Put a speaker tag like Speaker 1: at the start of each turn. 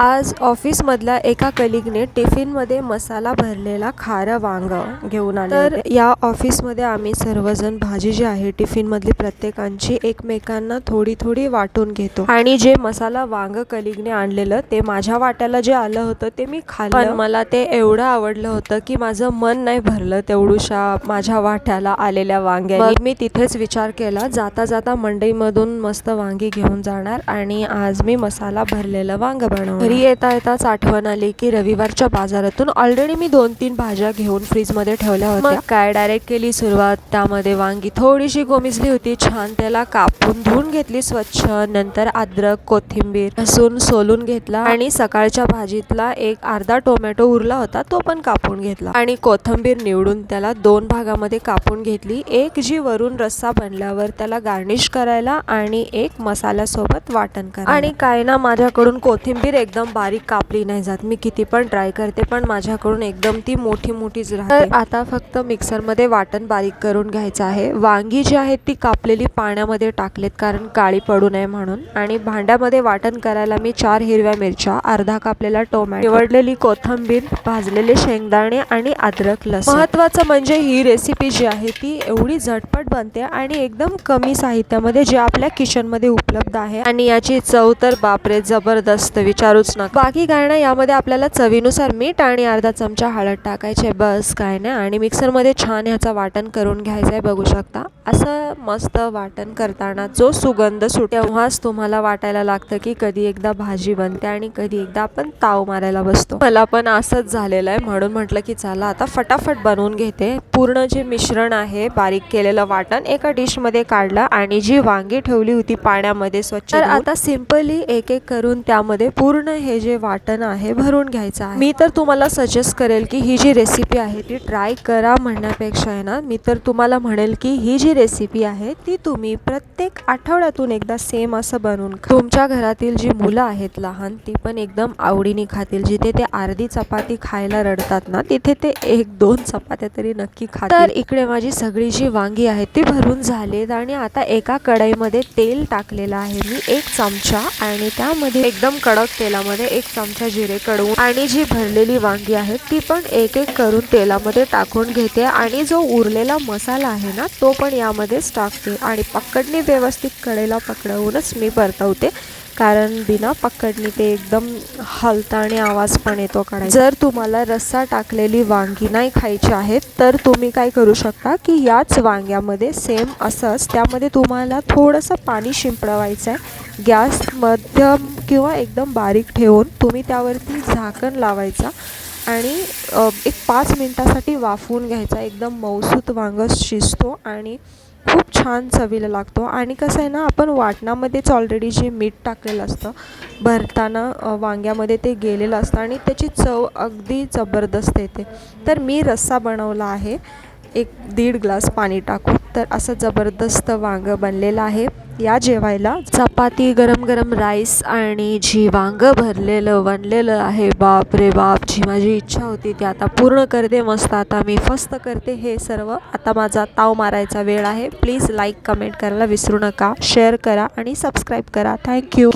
Speaker 1: आज ऑफिसमधल्या एका कलिगने टिफिनमध्ये मसाला भरलेला खारं वांग घेऊन आले तर या ऑफिसमध्ये आम्ही सर्वजण भाजी जी आहे टिफिनमधली प्रत्येकांची एकमेकांना थोडी थोडी वाटून घेतो. आणि जे मसाला वांग कलिगने आणलेलं ते माझ्या वाट्याला जे आलं होतं ते मी खाल्लं. पण मला ते एवढं आवडलं होतं की माझं मन नाही भरलं तेवढूशा माझ्या वाट्याला आलेल्या वांग्याने. मग मी तिथेच विचार केला जाता जाता मंडईमधून मस्त वांगी घेऊन जाणार आणि आज मी मसाला भरलेलं वांग बनवणार. घरी येता येताच आठवण आली की रविवारच्या बाजारातून ऑलरेडी मी दोन तीन भाज्या घेऊन फ्रीजमध्ये ठेवल्या होत्या. काय डायरेक्ट केली सुरुवात? त्यामध्ये वांगी थोडीशी गोमिजली होती. छान त्याला कापून धुवून घेतली स्वच्छ. नंतर अद्रक कोथिंबीर लसूण सोलून घेतला. आणि सकाळच्या भाजीतला एक अर्धा टोमॅटो उरला होता तो पण कापून घेतला. आणि कोथिंबीर निवडून त्याला दोन भागामध्ये कापून घेतली. एक जी वरून रस्सा बनल्यावर त्याला गार्निश करायला आणि एक मसाल्यासोबत वाटण करा आणि काय ना माझ्याकडून कोथिंबीर एकदम एकदम बारीक कापली नाही जात. मी किती पण ट्राय करते पण माझ्याकडून एकदम ती मोठी मोठीच राहते. तर आता फक्त मिक्सरमध्ये वाटण बारीक करून घ्यायचं आहे. वांगी जी आहेत ती कापलेली पाण्यामध्ये टाकलेत कारण काळी पडू नये म्हणून. आणि भांड्यामध्ये वाटण करायला मी चार हिरव्या मिरच्या अर्धा कापलेला टोमॅटो निवडलेली कोथिंबीर भाजलेले शेंगदाणे आणि अद्रक लसूण. महत्वाचं म्हणजे ही रेसिपी जी आहे ती एवढी झटपट बनते आणि एकदम कमी साहित्यामध्ये जे आपल्या किचनमध्ये उपलब्ध आहे. आणि याची चव तर बापरे जबरदस्त. विचारूच नका बाकी काय ना यामध्ये आपल्याला चवीनुसार मीठ आणि अर्धा चमचा हळद टाकायचे बस काय नाही. आणि मिक्सरमध्ये छान ह्याचं वाटण करून घ्यायचं आहे. बघू शकता. असं मस्त वाटण करताना जो सुगंध सुट तेव्हाच तुम्हाला वाटायला लागतं की कधी एकदा भाजी बनते आणि कधी एकदा आपण ताव मारायला बसतो. मला पण असंच झालेलं आहे. म्हणून म्हटलं की चला आता फटाफट बनवून घेते. पूर्ण जे मिश्रण आहे बारीक केलेलं वाटण एका डिशमध्ये काढलं आणि जी वांगी ठेवली होती पाण्यामध्ये स्वच्छ आता सिम्पली एक एक करून त्यामध्ये पूर्ण हे जे वाटण आहे भरून घ्यायचं आहे. मी तर तुम्हाला सजेस्ट करेल की ही जी रेसिपी आहे ती ट्राय करा म्हणण्यापेक्षा आहे ना. मी तर तुम्हाला म्हणेल की ही जी रेसिपी आहे ती तुम्ही प्रत्येक आठवड्यातून एकदा सेम असं बनवून तुमच्या घरातील जी मुलं आहेत लहान ती पण एकदम आवडीने खातील. जिथे ते अर्धी चपाती खायला रडतात ना तिथे ते एक दोन चपात्या तरी नक्की खातील. तर इकडे माझी सगळी जी वांगी आहेत ती भरून झालीत आणि आता एका कढईमध्ये तेल टाकलेलं आहे. मी एक चमचा आणि त्यामध्ये एकदम कडक तेलामध्ये एक चमचा जिरे कडवून आणि जी भरलेली वांगी आहेत ती पण एक एक करून तेलामध्ये टाकून घेते. आणि जो उरलेला मसाला आहे ना तो पण यामध्येच टाकते आणि पकडणी व्यवस्थित कडेला पकडवूनच मी परतवते. कारण बिना पकडणी ते एकदम हलतं आणि आवाज पण येतो काढायचा. जर तुम्हाला रस्सा टाकलेली वांगी नाही खायची आहेत तर तुम्ही काय करू शकता की याच वांग्यामध्ये सेम असंच त्यामध्ये तुम्हाला थोडंसं पाणी शिंपडवायचं आहे गॅस मध्यम किंवा एकदम बारीक ठेवून तुम्ही त्यावरती झाकण लावायचा आणि एक पाच मिनटासाठी वाफवून घ्यायचा. एकदम मऊसूत वांगं शिजतो आणि खूप छान चवीला लागतो. आणि कसं आहे ना आपण वाटणामध्येच ऑलरेडी जे मीठ टाकलेलं असतं भरताना वांग्यामध्ये ते गेलेलं असतं आणि त्याची चव अगदी जबरदस्त येते. तर मी रस्सा बनवला आहे. एक दीड ग्लास पाणी टाकू. तर असं जबरदस्त वांगं बनलेलं आहे. या जेवायला चपाती गरम गरम राईस आणि जी वांगं भरलेलं बनलेलं आहे. बाप रे बाप जी माझी इच्छा होती ती आता पूर्ण करते मस्त. आता मी फस्त करते हे सर्व. आता माझा ताव मारायचा वेळ आहे. प्लीज लाईक कमेंट करायला विसरू नका. शेअर करा आणि सबस्क्राईब करा. थँक्यू.